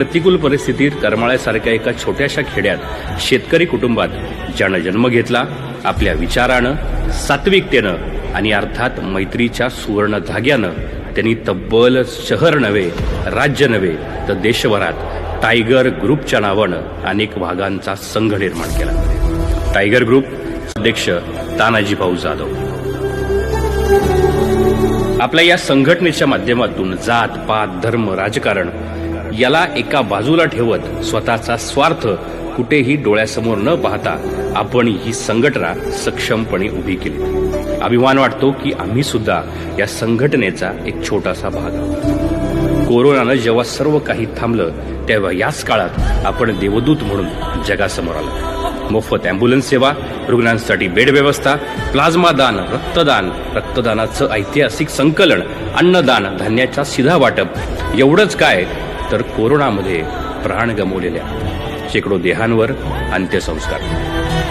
प्रतिकूल परिस्थितीत करमाळ्यासारख्या एका छोट्याशा खेड्यात शेतकरी कुटुंबात ज्यानं जन्म घेतला. आपल्या विचारानं सात्विकतेनं आणि अर्थात मैत्रीच्या सुवर्ण धाग्यानं त्यांनी तब्बल शहर नव्हे राज्य नव्हे तर देशभरात टायगर ग्रुपच्या नावानं अनेक भागांचा संघ निर्माण केला. टायगर ग्रुप अध्यक्ष तानाजी भाऊ जाधव. आपल्या या संघटनेच्या माध्यमातून जात पात धर्म राजकारण याला एका बाजूला ठेवत स्वतःचा स्वार्थ कुठेही डोळ्यासमोर न पाहता आपण ही संघटना सक्षमपणे उभी केली. अभिमान वाटतो की आम्ही सुद्धा या संघटनेचा एक छोटासा भाग आहोत. कोरोनानं जेव्हा सर्व काही थांबलं तेव्हा याच काळात आपण देवदूत म्हणून जगासमोर आलो. मोफत अँब्युलन्स सेवा रुग्णांसाठी बेड व्यवस्था प्लाझ्मा दान रक्तदान रक्तदानाचं ऐतिहासिक संकलन अन्नदान धान्याचा सिधा वाटप एवढंच काय तर कोरोनामध्ये प्राण गमावलेल्या शेकडो देहांवर अंत्यसंस्कार.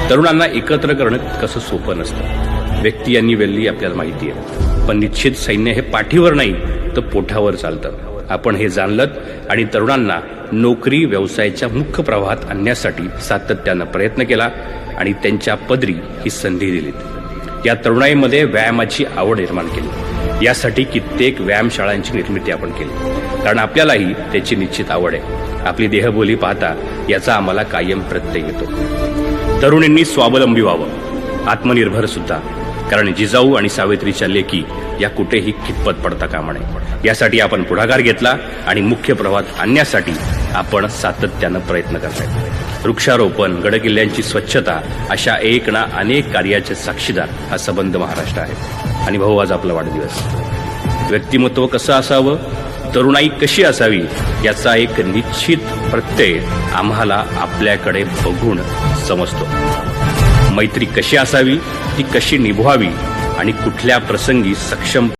तरुणांना एकत्र करणं कसं सोपं नसतं. व्यक्ती यांनी वेल्ली आपल्याला माहिती आहे. पण निश्चित सैन्य हे पाठीवर नाही तर पोठावर चालतं. आपण हे जाणलं आणि तरुणांना नोकरी व्यवसायाच्या मुख्य प्रवाहात आणण्यासाठी सातत्यानं प्रयत्न केला आणि त्यांच्या पदरी ही संधी दिलीत. या तरुणाईमध्ये व्यायामाची आवड निर्माण केली. यासाठी कित्येक व्यायामशाळांची निर्मिती आपण केली. कारण आपल्यालाही त्याची निश्चित आवड आहे. आपली देहबोली पाहता याचा आम्हाला कायम प्रत्यय येतो. तरुणींनी स्वावलंबी व्हावं. आत्मनिर्भर सुद्धा. कारण जिजाऊ आणि सावित्रीच्या लेखी या कुठेही कितपत पडता कामा नये. यासाठी आपण पुढाकार घेतला आणि मुख्य प्रवाहात आणण्यासाठी आपण सातत्यानं प्रयत्न करतायत वृक्षारोपण गडकिल्ल्यांची स्वच्छता अशा एक ना अनेक कार्याचे साक्षीदार हा संबंध महाराष्ट्र आहे. आणि भाऊ आज आपला वाढदिवस. व्यक्तिमत्व कसं असावं तरुणाई कशी असावी याचा एक निश्चित प्रत्यय आम्हाला आपल्याकडे बघून समजतो. मैत्री कशी असावी ती कशी निभवावी आणि कुठल्या प्रसंगी सक्षम